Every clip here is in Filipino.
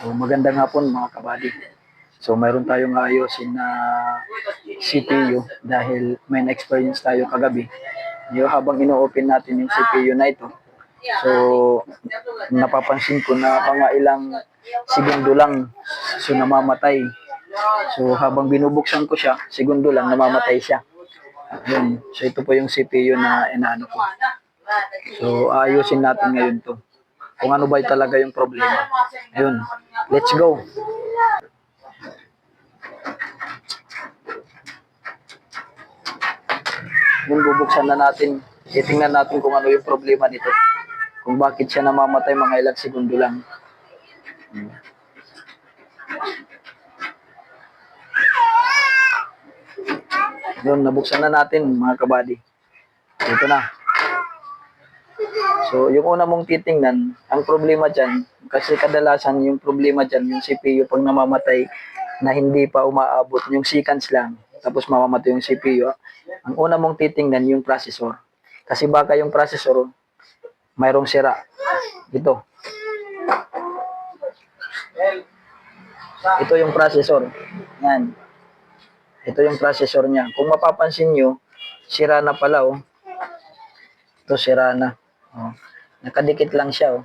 So magandang hapon mga kabady. So mayroon tayong ayusin na CPU dahil may na-experience tayo kagabi. Yung habang ino-open natin yung CPU na ito. So napapansin ko na mga ilang segundo lang so namamatay. So habang binubuksan ko siya, segundo lang namamatay siya. Yun. So ito po yung CPU na inaano ko. So ayusin natin ngayon to. Kung ano ba talaga yung problema. Ayun. Let's go. Yung bubuksan na natin, titingnan natin kung ano yung problema nito. Kung bakit siya namamatay mga ilang segundo lang. Hmm. Yun, nabuksan na natin mga kabady. Ito na. So, yung una mong titingnan, ang problema dyan, kasi kadalasan yung problema dyan, yung CPU pag namamatay na hindi pa umaabot yung seconds lang, tapos mamamatay yung CPU, ang una mong titingnan yung processor. Kasi baka yung processor, mayroong sira. Ito. Ito yung processor. Yan. Ito yung processor niya. Kung mapapansin nyo, sira na pala, oh. Ito, sira na. Oh. Nakadikit lang siya, oh.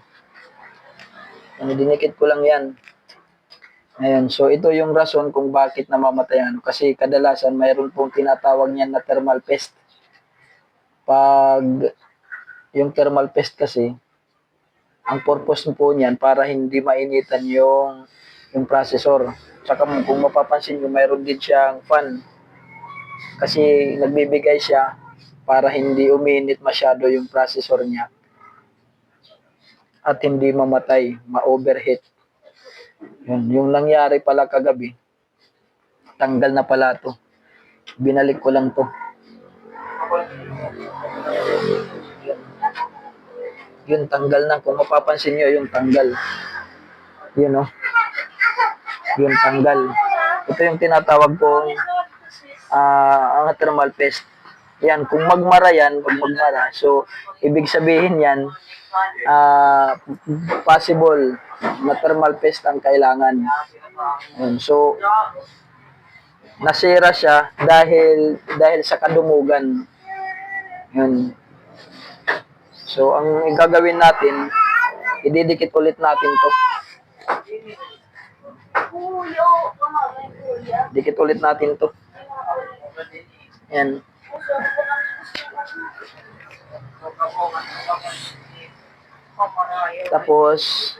Ano, dinikit ko lang yan. Ayan, so ito yung rason kung bakit namamatay ano. Kasi kadalasan mayroon pong tinatawag niyan na thermal pest. Pag yung thermal pest kasi, ang purpose po niyan para hindi mainitan yung yung processor. Tsaka kung mapapansin nyo, mayroon din siyang fan. Kasi nagbibigay siya para hindi uminit masyado yung processor niya at hindi mamatay, ma-overheat. Yun, yung nangyari pala kagabi, tanggal na pala to. Binalik ko lang to. Yun, tanggal na. Kung mapapansin nyo, yung tanggal. Yun, oh. Yun, tanggal. Ito yung tinatawag kong ah ang thermal paste. Yan, kung magmara yan, pag magmara, so, ibig sabihin yan, ah possible na thermal paste ang kailangan. Yun, so, nasira siya dahil dahil sa kadumugan. Yun. So, ang gagawin natin, ididikit ulit natin to. Dikit ulit natin to. Yan. Tapos,